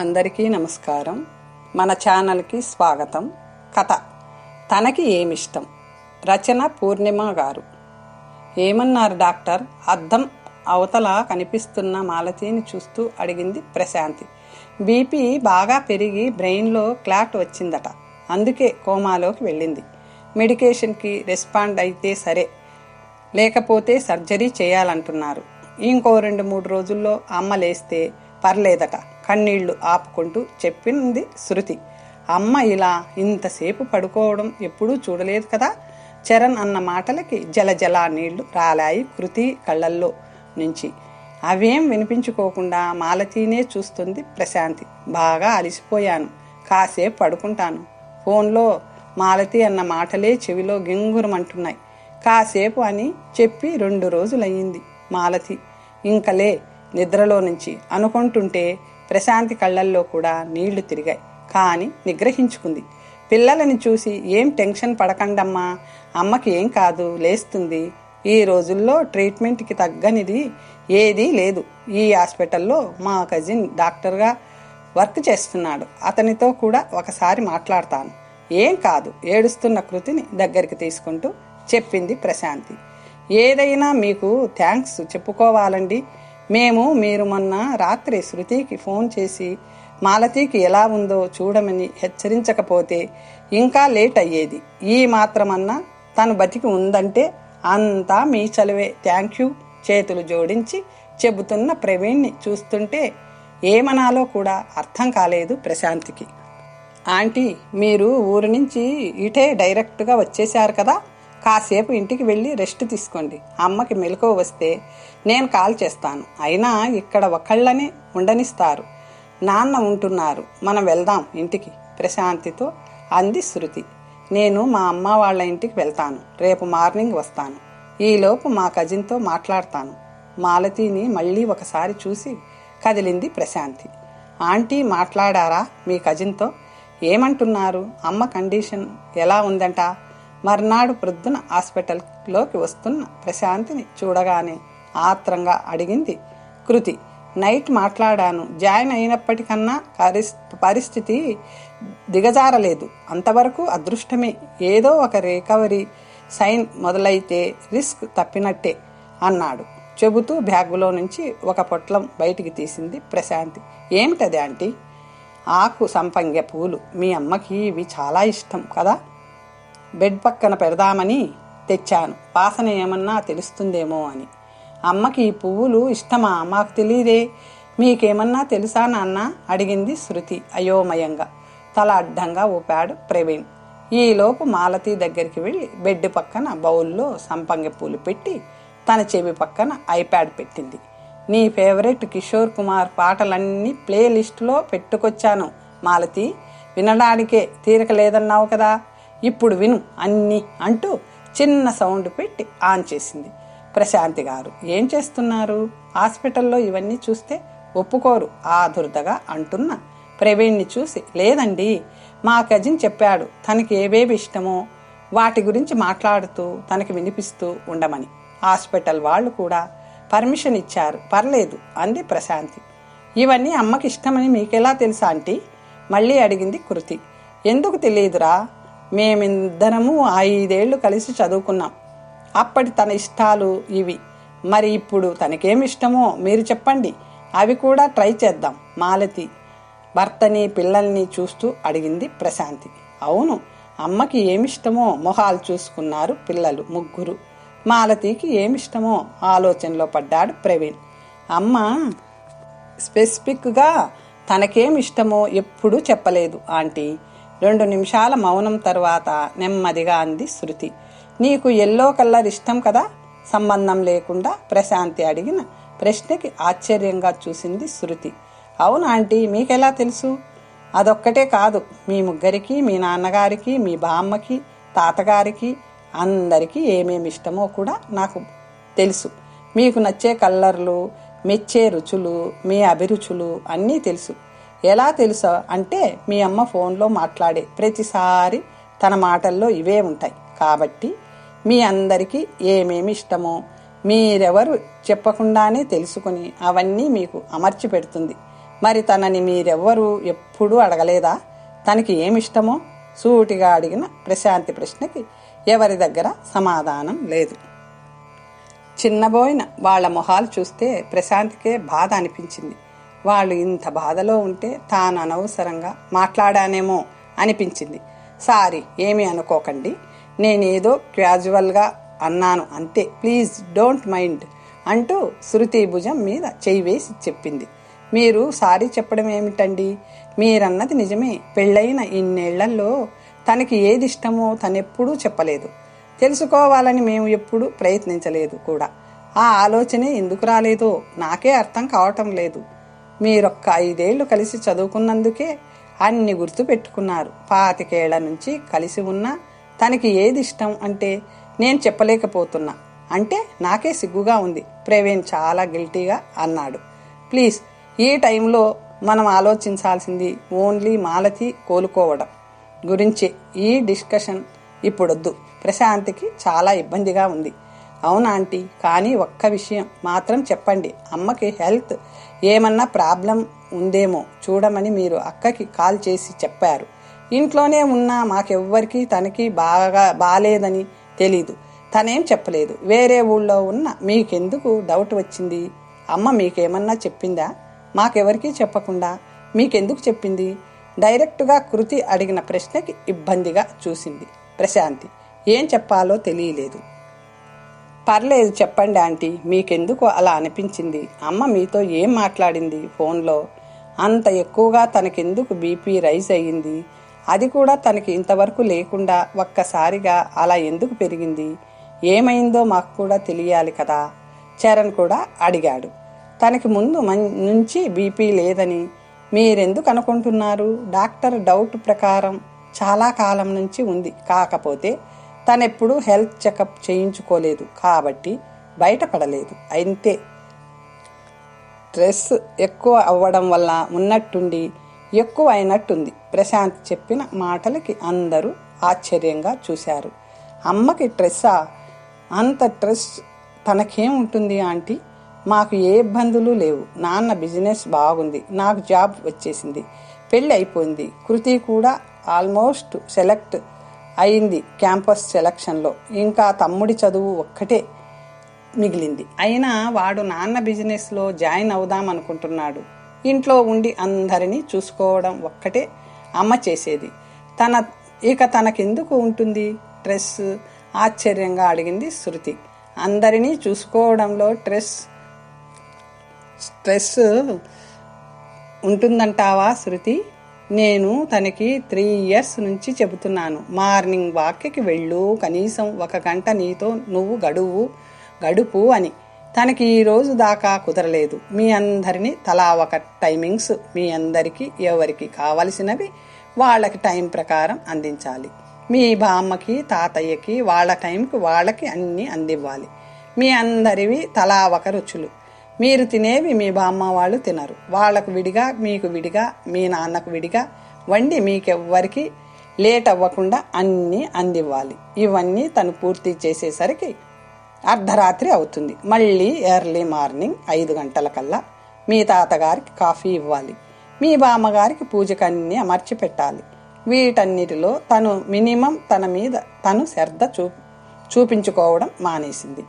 అందరికీ నమస్కారం. మన ఛానల్కి స్వాగతం. కథ. తనకి ఏమిష్టం? రచన పూర్ణిమ గారు. ఏమన్నారు డాక్టర్? అద్దం అవతల కనిపిస్తున్న మాలతీని చూస్తూ అడిగింది ప్రశాంతి. బీపీ బాగా పెరిగి బ్రెయిన్లో క్లాట్ వచ్చిందట. అందుకే కోమాలోకి వెళ్ళింది. మెడికేషన్కి రెస్పాండ్ అయితే సరే. లేకపోతే సర్జరీ చేయాలంటున్నారు. ఇంకో రెండు మూడు రోజుల్లో అమ్మ లేస్తే పర్లేదట. కన్నీళ్ళు ఆపుకుంటూ చెప్పింది శృతి. అమ్మ ఇలా ఇంతసేపు పడుకోవడం ఎప్పుడూ చూడలేదు కదా? చరణ్ అన్న మాటలకి జలజలా నీళ్ళు రాలాయి కృతి కళ్ళల్లో నుంచి. అవేం వినిపించుకోకుండా మాలతీనే చూస్తుంది ప్రశాంతి. బాగా అలసిపోయాను. కాసేపు పడుకుంటాను. ఫోన్లో మాలతి అన్న మాటలే చెవిలో గింగురమంటున్నాయి. కాసేపు అని చెప్పి రెండు రోజులయ్యింది మాలతి. ఇంకలే నిద్రలో నుంచి అనుకుంటుంటే ప్రశాంతి కళ్ళల్లో కూడా నీళ్ళు తిరిగాయి. కానీ నిగ్రహించుకుంది. పిల్లలని చూసి ఏం టెన్షన్ పడకండమ్మా అమ్మకి ఏం కాదు లేస్తుంది. ఈ రోజుల్లో ట్రీట్మెంట్కి తగ్గనిది ఏదీ లేదు. ఈ హాస్పిటల్లో మా కజిన్ డాక్టర్గా వర్క్ చేస్తున్నాడు. అతనితో కూడా ఒకసారి మాట్లాడతాను. ఏం కాదు ఏడుస్తున్న కృతిని దగ్గరికి తీసుకుంటూ చెప్పింది ప్రశాంతి. ఏదైనా మీకు థ్యాంక్స్ చెప్పుకోవాలండి. మేము మీరు మొన్న రాత్రి శృతికి ఫోన్ చేసి మాలతీకి ఎలా ఉందో చూడమని హెచ్చరించకపోతే ఇంకా లేట్ అయ్యేది. ఈ మాత్రమన్నా తను బతికి ఉందంటే అంతా మీ చలువే. Thank you. చేతులు జోడించి చెబుతున్న ప్రవీణ్ని చూస్తుంటే ఏమనాలో కూడా అర్థం కాలేదు ప్రశాంతికి. ఆంటీ మీరు ఊరి నుంచి ఇటే డైరెక్ట్గా వచ్చేశారు కదా? కాసేపు ఇంటికి వెళ్ళి రెస్ట్ తీసుకోండి. అమ్మకి మెలకువ వస్తే నేను కాల్ చేస్తాను. అయినా ఇక్కడ ఒకళ్ళని ఉండనిస్తారు. నాన్న ఉంటున్నారు. మనం వెళ్దాం ఇంటికి ప్రశాంతితో అంది శృతి. నేను మా అమ్మ వాళ్ళ ఇంటికి వెళ్తాను. రేపు మార్నింగ్ వస్తాను. ఈలోపు మా కజిన్తో మాట్లాడతాను. మాలతీని మళ్ళీ ఒకసారి చూసి కదిలింది ప్రశాంతి. ఆంటీ మాట్లాడారా మీ కజిన్తో? ఏమంటున్నారు? అమ్మ కండిషన్ ఎలా ఉందంట? మర్నాడు ప్రొద్దున హాస్పిటల్లోకి వస్తున్న ప్రశాంతిని చూడగానే ఆత్రంగా అడిగింది కృతి నైట్ మాట్లాడాను. జాయిన్ అయినప్పటికన్నా పరిస్థితి దిగజారలేదు. అంతవరకు అదృష్టమే. ఏదో ఒక రికవరీ సైన్ మొదలైతే రిస్క్ తప్పినట్టే అన్నాడు. చెబుతూ బ్యాగులో నుంచి ఒక పొట్లం బయటికి తీసింది ప్రశాంతి. ఏమిటది ఆంటీ? ఆకు సంపంగ పూలు. మీ అమ్మకి ఇవి చాలా ఇష్టం కదా? బెడ్ పక్కన పెడదామని తెచ్చాను. వాసన ఏమన్నా తెలుస్తుందేమో అని. అమ్మకి ఈ పువ్వులు ఇష్టమా? మాకు తెలియదే మీకేమన్నా తెలుసా నాన్న? అడిగింది శృతి అయోమయంగా. తల అడ్డంగా ఊపాడు ప్రవీణ్. ఈలోపు మాలతి దగ్గరికి వెళ్ళి బెడ్ పక్కన బౌల్లో సంపంగి పూలు పెట్టి తన చెవి పక్కన ఐప్యాడ్ పెట్టింది. నీ ఫేవరెట్ కిషోర్ కుమార్ పాటలన్నీ ప్లే లిస్టులో పెట్టుకొచ్చాను మాలతి. వినడానికే తీరిక లేదన్నావు కదా. ఇప్పుడు విను అన్నీ అంటూ చిన్న సౌండ్ పెట్టి ఆన్ చేసింది. ప్రశాంతి గారు ఏం చేస్తున్నారు? హాస్పిటల్లో ఇవన్నీ చూస్తే ఒప్పుకోరు ఆదుర్దగా అంటున్న. ప్రవీణ్ని చూసి లేదండి మా కజిన్ చెప్పాడు తనకి ఏవేవి ఇష్టమో. వాటి గురించి మాట్లాడుతూ తనకి వినిపిస్తూ ఉండమని. హాస్పిటల్ వాళ్ళు కూడా పర్మిషన్ ఇచ్చారు పర్లేదు అంది ప్రశాంతి. ఇవన్నీ అమ్మకి ఇష్టమని మీకెలా తెలుసా ఆంటీ? మళ్ళీ అడిగింది కృతి. ఎందుకు తెలియదురా? మేమిద్దరము ఐదేళ్ళు కలిసి చదువుకున్నాం. అప్పటి తన ఇష్టాలు ఇవి. మరి ఇప్పుడు తనకేమి ఇష్టమో మీరు చెప్పండి. అవి కూడా ట్రై చేద్దాం. మాలతి భర్తని పిల్లల్ని చూస్తూ అడిగింది ప్రశాంతి. అవును అమ్మకి ఏమిష్టమో మొహాలు చూసుకున్నారు పిల్లలు ముగ్గురు. మాలతికి ఏమిష్టమో ఆలోచనలో పడ్డాడు ప్రవీణ్. అమ్మ స్పెసిఫిక్గా తనకేమిష్టమో ఎప్పుడూ చెప్పలేదు ఆంటీ. రెండు నిమిషాల మౌనం తర్వాత నెమ్మదిగా అంది శృతి. నీకు ఎల్లో కలర్ ఇష్టం కదా? సంబంధం లేకుండా ప్రశాంతి అడిగిన ప్రశ్నకి ఆశ్చర్యంగా చూసింది శృతి. అవును ఆంటీ మీకెలా తెలుసు? అదొక్కటే కాదు మీ ముగ్గురికి మీ నాన్నగారికి మీ బామ్మకి తాతగారికి అందరికీ ఏమేమి ఇష్టమో కూడా నాకు తెలుసు. మీకు నచ్చే కల్లర్లు మెచ్చే రుచులు మీ అభిరుచులు అన్నీ తెలుసు. ఎలా తెలుసా? అంటే మీ అమ్మ ఫోన్లో మాట్లాడే ప్రతిసారి తన మాటల్లో ఇవే ఉంటాయి. కాబట్టి మీ అందరికీ ఏమేమి ఇష్టమో మీరెవరు చెప్పకుండానే తెలుసుకుని అవన్నీ మీకు అమర్చి పెడుతుంది. మరి తనని మీరెవ్వరూ ఎప్పుడూ అడగలేదా? తనకి ఏమిష్టమో సూటిగా అడిగిన ప్రశాంతి ప్రశ్నకి ఎవరి దగ్గర సమాధానం లేదు. చిన్నబోయిన వాళ్ళ మొహాలు చూస్తే ప్రశాంతికే బాధ అనిపించింది. వాళ్ళు ఇంత బాధలో ఉంటే తాను అనవసరంగా మాట్లాడానేమో అనిపించింది. సారీ ఏమీ అనుకోకండి. నేనేదో క్యాజువల్గా అన్నాను అంతే. ప్లీజ్ డోంట్ మైండ్ అంటూ శృతి భుజం మీద చేయి వేసి చెప్పింది. మీరు సారీ చెప్పడం ఏమిటండి? మీరన్నది నిజమే. పెళ్ళైన ఇన్నేళ్ళలో తనకి ఏది ఇష్టమో తనెప్పుడూ చెప్పలేదు. తెలుసుకోవాలని మేము ఎప్పుడూ ప్రయత్నించలేదు కూడా. ఆ ఆలోచనే ఎందుకు రాలేదో నాకే అర్థం కావటం లేదు. మీరొక్క ఐదేళ్ళు కలిసి చదువుకున్నందుకే అన్ని గుర్తు పెట్టుకున్నారు. పాతికేళ్ళ నుంచి కలిసి ఉన్నా తనకి ఏది ఇష్టం అంటే నేను చెప్పలేకపోతున్నా. అంటే నాకే సిగ్గుగా ఉంది. ప్రవీణ్ చాలా గిల్టీగా అన్నాడు. ప్లీజ్ ఈ టైంలో మనం ఆలోచించాల్సింది ఓన్లీ మాలతి కోలుకోవడం. గురించే ఈ డిస్కషన్ ఇప్పుడొద్దు. ప్రశాంతికి చాలా ఇబ్బందిగా ఉంది. అవునా ఆంటీ? కానీ ఒక్క విషయం మాత్రం చెప్పండి. అమ్మకి హెల్త్ ఏమన్నా ప్రాబ్లం ఉందేమో చూడమని మీరు అక్కకి కాల్ చేసి చెప్పారు. ఇంట్లోనే ఉన్నా మాకెవ్వరికి తనకి బాగా బాలేదని తెలీదు. తనేం చెప్పలేదు. వేరే ఊళ్ళో ఉన్న మీకెందుకు డౌట్ వచ్చింది? అమ్మ మీకేమన్నా చెప్పిందా? మాకెవరికీ చెప్పకుండా మీకెందుకు చెప్పింది? డైరెక్ట్గా కృతి అడిగిన ప్రశ్నకి ఇబ్బందిగా చూసింది ప్రశాంతి. ఏం చెప్పాలో తెలియలేదు. పర్లేదు చెప్పండి ఆంటీ. మీకెందుకు అలా అనిపించింది? అమ్మ మీతో ఏం మాట్లాడింది ఫోన్లో? అంత ఎక్కువగా తనకెందుకు బీపీ రైజ్ అయ్యింది? అది కూడా తనకి ఇంతవరకు లేకుండా ఒక్కసారిగా అలా ఎందుకు పెరిగింది? ఏమైందో మాకు కూడా తెలియాలి కదా? చరణ్ కూడా అడిగాడు. తనకి ముందు మం నుంచి బీపీ లేదని. మీరెందుకు అనుకుంటున్నారు? డాక్టర్ డౌట్ ప్రకారం చాలా కాలం నుంచి ఉంది. కాకపోతే తనెప్పుడు హెల్త్ చెకప్ చేయించుకోలేదు. కాబట్టి బయటపడలేదు. అంతే. స్ట్రెస్ ఎక్కువ అవ్వడం వల్ల ఉన్నట్టుండి ఎక్కువ అయినట్టుంది. ప్రశాంత్ చెప్పిన మాటలకి అందరూ ఆశ్చర్యంగా చూశారు. అమ్మకి స్ట్రెస్సా అంత స్ట్రెస్ తనకేం ఉంటుంది ఆంటీ? మాకు ఏ ఇబ్బందులు లేవు. నాన్న బిజినెస్ బాగుంది. నాకు జాబ్ వచ్చేసింది. పెళ్ళి అయిపోయింది కృతి కూడా ఆల్మోస్ట్ సెలెక్ట్ అయింది క్యాంపస్ సెలక్షన్లో. ఇంకా తమ్ముడి చదువు ఒక్కటే మిగిలింది. అయినా వాడు నాన్న బిజినెస్లో జాయిన్ అవుదాం అనుకుంటున్నాడు. ఇంట్లో ఉండి అందరినీ చూసుకోవడం ఒక్కటే అమ్మ చేసేది. తన ఇక తనకెందుకు ఉంటుంది? స్ట్రెస్ ఆశ్చర్యంగా అడిగింది శృతి. అందరినీ చూసుకోవడంలో స్ట్రెస్ స్ట్రెస్ ఉంటుందంటావా శృతి? నేను తనకి త్రీ ఇయర్స్ నుంచి చెబుతున్నాను. మార్నింగ్ వాక్యకి వెళ్ళు. కనీసం ఒక గంట నీతో నువ్వు గడువు గడుపు అని. తనకి ఈ రోజు దాకా కుదరలేదు. మీ అందరినీ తలా ఒక టైమింగ్స్ మీ అందరికీ ఎవరికి కావలసినవి వాళ్ళకి టైం ప్రకారం అందించాలి. మీ బామ్మకి తాతయ్యకి వాళ్ళ టైంకి వాళ్ళకి అన్నీ అందివ్వాలి. మీ అందరివి తలా ఒక రుచులు. మీరు తినేవి మీ బామ్మ వాళ్ళు తినరు. వాళ్ళకు విడిగా మీకు విడిగా మీ నాన్నకు విడిగా వండి మీకెవ్వరికి లేట్ అవ్వకుండా అన్నీ అందివ్వాలి. ఇవన్నీ తను పూర్తి చేసేసరికి అర్ధరాత్రి అవుతుంది. మళ్ళీ ఎర్లీ మార్నింగ్ ఐదు గంటలకల్లా మీ తాతగారికి కాఫీ ఇవ్వాలి. మీ బామ్మగారికి పూజకు అన్నీ అమర్చి పెట్టాలి వీటన్నిటిలో తను మినిమం తన మీద తను శ్రద్ధ చూ చూపించుకోవడం మానేసింది.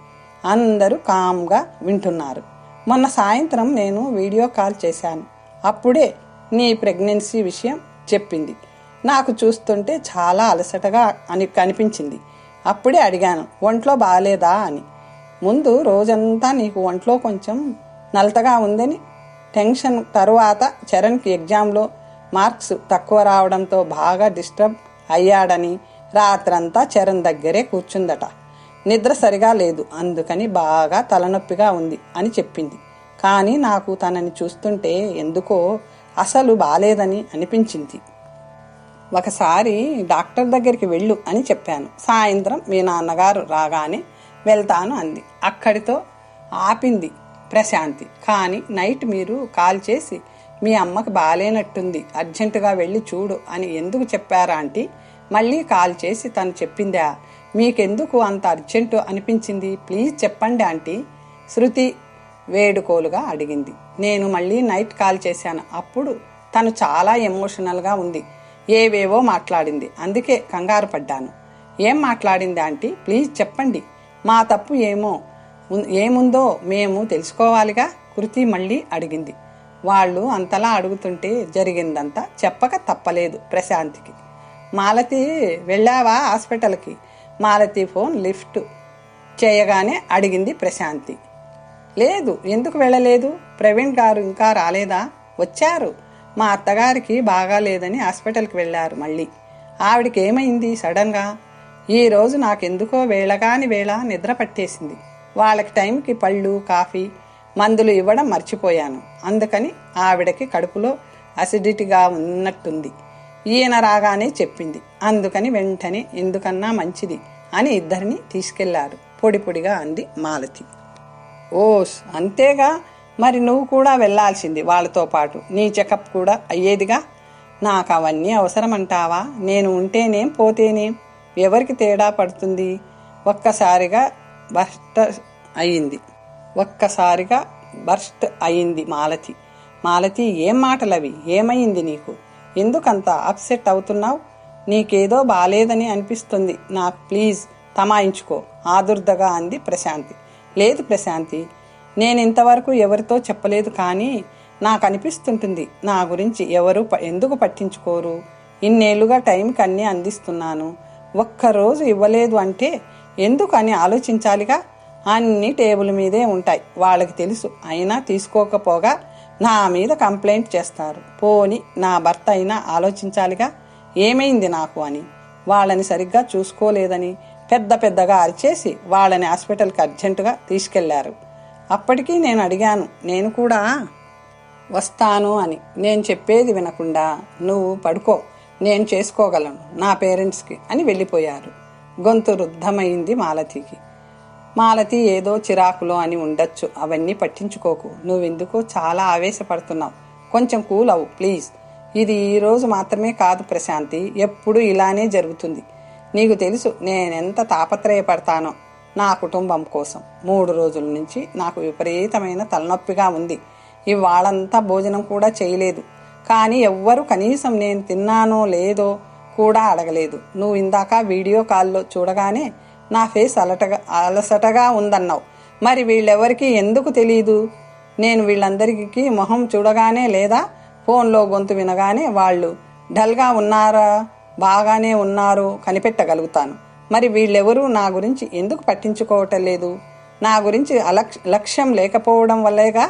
అందరూ కామ్గా వింటున్నారు. మొన్న సాయంత్రం నేను వీడియో కాల్ చేశాను. అప్పుడే నీ ప్రెగ్నెన్సీ విషయం చెప్పింది. నాకు చూస్తుంటే చాలా అలసటగా అని కనిపించింది. అప్పుడే అడిగాను ఒంట్లో బాగాలేదా అని. ముందు రోజంతా నీకు ఒంట్లో కొంచెం నలతగా ఉందని. టెన్షన్ తరువాత చరణ్కి ఎగ్జామ్లో మార్క్స్ తక్కువ రావడంతో బాగా డిస్టర్బ్ అయ్యాడని. రాత్రంతా చరణ్ దగ్గరే కూర్చుందట. నిద్ర సరిగా లేదు. అందుకని బాగా తలనొప్పిగా ఉంది అని చెప్పింది. కానీ నాకు తనని చూస్తుంటే ఎందుకో అసలు బాలేదని అనిపించింది. ఒకసారి డాక్టర్ దగ్గరికి వెళ్ళు అని చెప్పాను. సాయంత్రం మీ నాన్నగారు రాగానే వెళ్తాను అంది. అక్కడితో ఆపింది ప్రశాంతి. కానీ నైట్ మీరు కాల్ చేసి మీ అమ్మకి బాలేనట్టుంది అర్జెంటుగా వెళ్ళి చూడు అని ఎందుకు చెప్పారా అంటే మళ్ళీ కాల్ చేసి తను చెప్పిందా మీకెందుకు అంత అర్జెంటు అనిపించింది? ప్లీజ్ చెప్పండి ఆంటీ. శృతి వేడుకోలుగా అడిగింది. నేను మళ్ళీ నైట్ కాల్ చేశాను. అప్పుడు తను చాలా ఎమోషనల్గా ఉంది. ఏవేవో మాట్లాడింది. అందుకే కంగారు పడ్డాను. ఏం మాట్లాడింది ఆంటీ? ప్లీజ్ చెప్పండి. మా తప్పు ఏమో ఏముందో మేము తెలుసుకోవాలిగా? కృతి మళ్ళీ అడిగింది. వాళ్ళు అంతలా అడుగుతుంటే జరిగిందంతా చెప్పక తప్పలేదు ప్రశాంత్కి. మాలతి వెళ్ళావా హాస్పిటల్కి? మాలతి ఫోన్ లిఫ్ట్ చేయగానే అడిగింది ప్రశాంతి. లేదు ఎందుకు వెళ్ళలేదు? ప్రవీణ్ గారు ఇంకా రాలేదా? వచ్చారు. మా అత్తగారికి బాగాలేదని హాస్పిటల్కి వెళ్ళారు మళ్ళీ. ఆవిడకి ఏమైంది సడన్గా? ఈ రోజు నాకెందుకో వేళగాని వేళ నిద్ర పట్టేసింది. వాళ్ళకి టైంకి పళ్ళు కాఫీ మందులు ఇవ్వడం మర్చిపోయాను. అందుకని ఆవిడకి కడుపులో అసిడిటీగా ఉన్నట్టుంది. ఈయన రాగానే చెప్పింది. అందుకని వెంటనే ఎందుకన్నా మంచిది అని ఇద్దరిని తీసుకెళ్ళారు. పొడి పొడిగా అంది మాలతి. ఓస్ అంతేగా? మరి నువ్వు కూడా వెళ్ళాల్సింది వాళ్ళతో పాటు. నీ చెకప్ కూడా అయ్యేదిగా? నాకు అవన్నీ అవసరమంటావా? నేను ఉంటేనేం పోతేనేం? ఎవరికి తేడా పడుతుంది? ఒక్కసారిగా బర్స్ట్ అయింది. ఒక్కసారిగా బర్స్ట్ అయింది మాలతి. మాలతి ఏం మాటలవి? ఏమైంది నీకు? ఎందుకంత అప్సెట్ అవుతున్నావు? నీకేదో బాలేదని అనిపిస్తుంది. నాకు ప్లీజ్ తమాయించుకో ఆదుర్దగా అంది ప్రశాంతి. లేదు ప్రశాంతి నేను ఇంతవరకు ఎవరితో చెప్పలేదు కానీ నాకు అనిపిస్తుంటుంది నా గురించి ఎవరు ప- ఎందుకు పట్టించుకోరు? ఇన్నేళ్ళుగా టైంకి అన్నీ అందిస్తున్నాను. ఒక్కరోజు ఇవ్వలేదు అంటే ఎందుకు అని ఆలోచించాలిగా? అన్ని టేబుల్ మీదే ఉంటాయి. వాళ్ళకి తెలుసు. అయినా తీసుకోకపోగా నా మీద కంప్లైంట్ చేస్తారు. పోని నా భర్త అయినా ఆలోచించాలిగా? ఏమైంది నాకు అని. వాళ్ళని సరిగ్గా చూసుకోలేదని పెద్ద పెద్దగా అరిచేసి వాళ్ళని హాస్పిటల్కి అర్జెంటుగా తీసుకెళ్ళారు. అప్పటికీ నేను అడిగాను నేను కూడా వస్తాను అని. నేను చెప్పేది వినకుండా నువ్వు పడుకో నేను చేసుకోగలను నా పేరెంట్స్కి అని వెళ్ళిపోయారు. గొంతు రుద్ధమైంది మాలతికి. మాలతి ఏదో చిరాకులో అని ఉండొచ్చు. అవన్నీ పట్టించుకోకు. నువ్వెందుకు చాలా ఆవేశపడుతున్నావు. కొంచెం కూల్ అవు ప్లీజ్. ఇది ఈ రోజు మాత్రమే కాదు ప్రశాంతి. ఎప్పుడు ఇలానే జరుగుతుంది. నీకు తెలుసు నేనెంత తాపత్రయపడతానో నా కుటుంబం కోసం. మూడు రోజుల నుంచి నాకు విపరీతమైన తలనొప్పిగా ఉంది. ఇవాళంతా భోజనం కూడా చేయలేదు. కానీ ఎవ్వరు కనీసం నేను తిన్నానో లేదో కూడా అడగలేదు. నువ్వు ఇందాక వీడియో కాల్లో చూడగానే నా ఫేస్ అలటగా అలసటగా ఉందన్నావు. మరి వీళ్ళెవరికి ఎందుకు తెలియదు నేను వీళ్ళందరికీ మొహం చూడగానే లేదా ఫోన్లో గొంతు వినగానే వాళ్ళు డల్గా ఉన్నారా? బాగానే ఉన్నారు కనిపెట్టగలుగుతాను. మరి వీళ్ళెవరూ నా గురించి ఎందుకు పట్టించుకోవటం లేదు? నా గురించి అలక్ష లక్ష్యం లేకపోవడం వల్లేగా?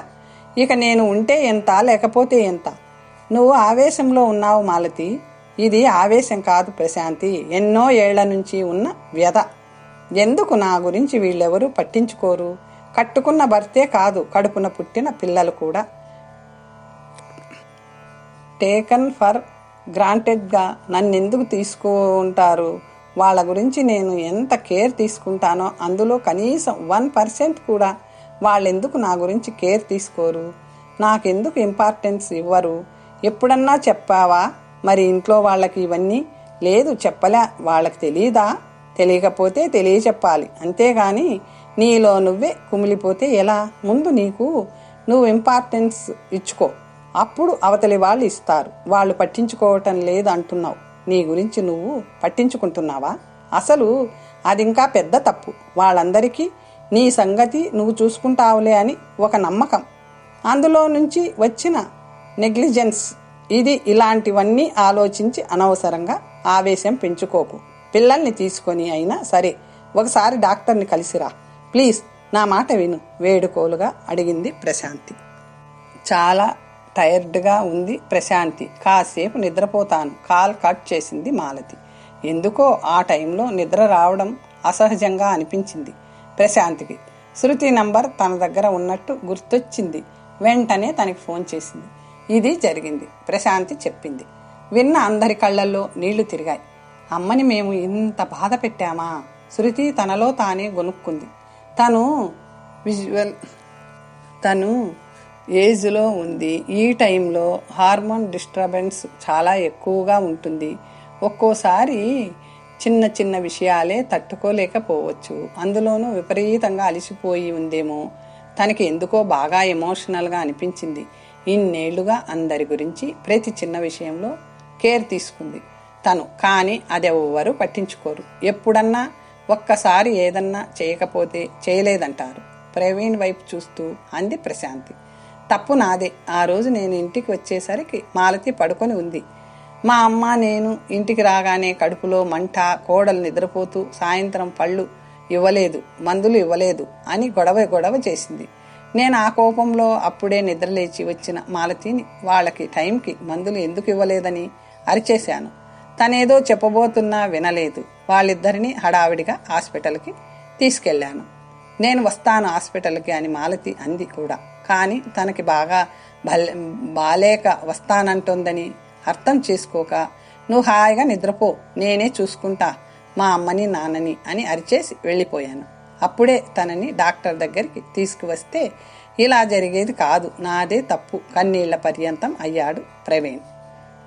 ఇక నేను ఉంటే ఎంత లేకపోతే ఎంత? నువ్వు ఆవేశంలో ఉన్నావు మాలతి. ఇది ఆవేశం కాదు ప్రశాంతి. ఎన్నో ఏళ్ళ నుంచి ఉన్న వ్యధ. ఎందుకు నా గురించి వీళ్ళెవరూ పట్టించుకోరు? కట్టుకున్న భర్తే కాదు కడుపున పుట్టిన పిల్లలు కూడా. టేకన్ ఫర్ గ్రాంటెడ్గా నన్ను ఎందుకు తీసుకుంటారు? వాళ్ళ గురించి నేను ఎంత కేర్ తీసుకుంటానో అందులో కనీసం వన్ పర్సెంట్ కూడా వాళ్ళెందుకు నా గురించి కేర్ తీసుకోరు? నాకెందుకు ఇంపార్టెన్స్ ఇవ్వరు? ఎప్పుడన్నా చెప్పావా? మరి ఇంట్లో వాళ్ళకి ఇవన్నీ? లేదు చెప్పలే. వాళ్ళకి తెలియదా తెలియకపోతే తెలియచెప్పాలి. అంతేగాని నీలో నువ్వే కుమిలిపోతే ఎలా? ముందు నీకు నువ్వు ఇంపార్టెన్స్ ఇచ్చుకో. అప్పుడు అవతలి వాళ్ళు ఇస్తారు. వాళ్ళు పట్టించుకోవటం లేదు అంటున్నావు. నీ గురించి నువ్వు పట్టించుకుంటున్నావా? అసలు అది ఇంకా పెద్ద తప్పు. వాళ్ళందరికీ నీ సంగతి నువ్వు చూసుకుంటావులే అని ఒక నమ్మకం. అందులో నుంచి వచ్చిన నెగ్లిజెన్స్ ఇది ఇలాంటివన్నీ ఆలోచించి అనవసరంగా ఆవేశం పెంచుకోకు. పిల్లల్ని తీసుకొని అయినా సరే ఒకసారి డాక్టర్ని కలిసిరా. ప్లీజ్ నా మాట విను వేడుకోలుగా అడిగింది ప్రశాంతి. చాలా టైర్డ్గా ఉంది ప్రశాంతి. కాసేపు నిద్రపోతాను. కాల్ కట్ చేసింది మాలతి. ఎందుకో ఆ టైంలో నిద్ర రావడం అసహజంగా అనిపించింది ప్రశాంతికి. శృతి నంబర్ తన దగ్గర ఉన్నట్టు గుర్తొచ్చింది. వెంటనే తనకి ఫోన్ చేసింది. ఇది జరిగింది. ప్రశాంతి చెప్పింది. విన్న అందరి కళ్ళల్లో నీళ్ళు తిరిగాయి. అమ్మని మేము ఇంత బాధ పెట్టామా? శృతి తనలో తానే గొనుక్కుంది తను విజువల్ తను ఏజ్లో ఉంది. ఈ టైంలో హార్మోన్ డిస్టర్బెన్స్ చాలా ఎక్కువగా ఉంటుంది. ఒక్కోసారి చిన్న చిన్న విషయాలే తట్టుకోలేకపోవచ్చు. అందులోనూ విపరీతంగా అలసిపోయి ఉందేమో. తనకి ఎందుకో బాగా ఎమోషనల్గా అనిపించింది. ఇన్నేళ్ళుగా అందరి గురించి ప్రతి చిన్న విషయంలో కేర్ తీసుకుంది. తను కానీ అదెవ్వరూ పట్టించుకోరు. ఎప్పుడన్నా ఒక్కసారి ఏదన్నా చేయకపోతే చేయలేదంటారు. ప్రవీణ్ వైపు చూస్తూ అంది ప్రశాంతి. తప్పు నాదే. ఆ రోజు నేను ఇంటికి వచ్చేసరికి మాలతి పడుకొని ఉంది. మా అమ్మ నేను ఇంటికి రాగానే కడుపులో మంట కోడలు నిద్రపోతూ సాయంత్రం పళ్ళు ఇవ్వలేదు మందులు ఇవ్వలేదు అని గొడవ గొడవ చేసింది. నేను ఆ కోపంలో అప్పుడే నిద్రలేచి వచ్చిన మాలతిని వాళ్ళకి టైంకి మందులు ఎందుకు ఇవ్వలేదని అరిచేశాను. తనేదో చెప్పబోతున్నా వినలేదు. వాళ్ళిద్దరిని హడావిడిగా హాస్పిటల్కి తీసుకెళ్ళాను నేను వస్తాను హాస్పిటల్కి అని మాలతి అంది కూడా. కానీ తనకి బాగా భలే బాలేక వస్తానంటోందని అర్థం చేసుకోక నువ్వు హాయిగా నిద్రపో నేనే చూసుకుంటా మా అమ్మని నాన్నని అని అరిచేసి వెళ్ళిపోయాను. అప్పుడే తనని డాక్టర్ దగ్గరికి తీసుకువస్తే ఇలా జరిగేది కాదు నాదే తప్పు కన్నీళ్ళ పర్యంతం అయ్యాడు ప్రవీణ్.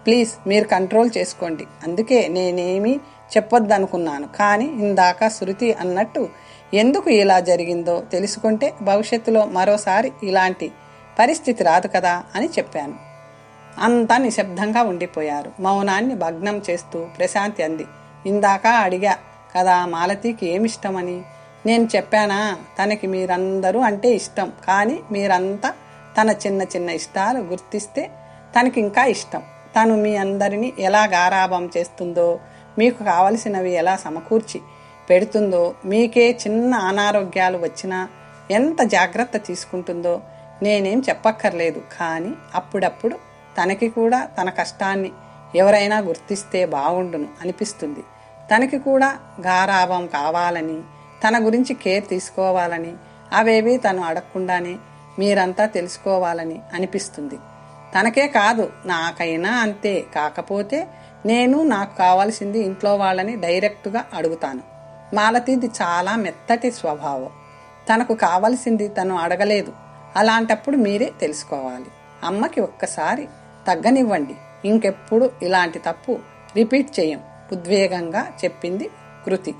ప్లీజ్ మీరు కంట్రోల్ చేసుకోండి. అందుకే నేనేమి చెప్పొద్దనుకున్నాను. కానీ ఇందాక శృతి అన్నట్టు ఎందుకు ఇలా జరిగిందో తెలుసుకుంటే భవిష్యత్తులో మరోసారి ఇలాంటి పరిస్థితి రాదు కదా అని చెప్పాను. అంతా నిశ్శబ్దంగా ఉండిపోయారు. మౌనాన్ని భగ్నం చేస్తూ ప్రశాంతి అంది. ఇందాక అడిగా కదా మాలతీకి ఏమిష్టమని? నేను చెప్పానా? తనకి మీరందరూ అంటే ఇష్టం. కానీ మీరంతా తన చిన్న చిన్న ఇష్టాలు గుర్తిస్తే తనకి ఇంకా ఇష్టం. తను మీ అందరినీ ఎలా గారాభం చేస్తుందో మీకు కావలసినవి ఎలా సమకూర్చి పెడుతుందో మీకే చిన్న అనారోగ్యాలు వచ్చినా ఎంత జాగ్రత్త తీసుకుంటుందో నేనేం చెప్పక్కర్లేదు. కానీ అప్పుడప్పుడు తనకి కూడా తన కష్టాన్ని ఎవరైనా గుర్తిస్తే బాగుండును అనిపిస్తుంది. తనకి కూడా గారాభం కావాలని తన గురించి కేర్ తీసుకోవాలని అవేవి తను అడగకుండానే మీరంతా తెలుసుకోవాలని అనిపిస్తుంది. తనకే కాదు నాకైనా అంతే. కాకపోతే నేను నాకు కావాల్సింది ఇంట్లో వాళ్ళని డైరెక్ట్గా అడుగుతాను. మాలతీది చాలా మెత్తటి స్వభావం. తనకు కావలసింది తను అడగలేదు. అలాంటప్పుడు మీరే తెలుసుకోవాలి. అమ్మకి ఒక్కసారి తగ్గనివ్వండి. ఇంకెప్పుడు ఇలాంటి తప్పు రిపీట్ చేయం. ఉద్వేగంగా చెప్పింది కృతి.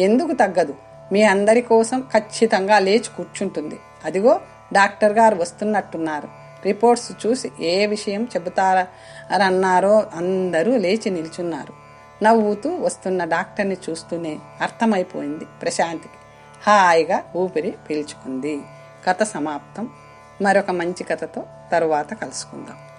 ఎందుకు తగ్గదు? మీ అందరి కోసం ఖచ్చితంగా లేచి కూర్చుంటుంది. అదిగో డాక్టర్ గారు వస్తున్నట్టున్నారు. రిపోర్ట్స్ చూసి ఏ విషయం చెబుతారన్నారో అందరూ లేచి నిల్చున్నారు. నవ్వుతూ వస్తున్న డాక్టర్ని చూస్తూనే అర్థమైపోయింది ప్రశాంతికి. హాయిగా ఊపిరి పీల్చుకుంది. కథ సమాప్తం. మరొక మంచి కథతో తరువాత కలుసుకుందాం.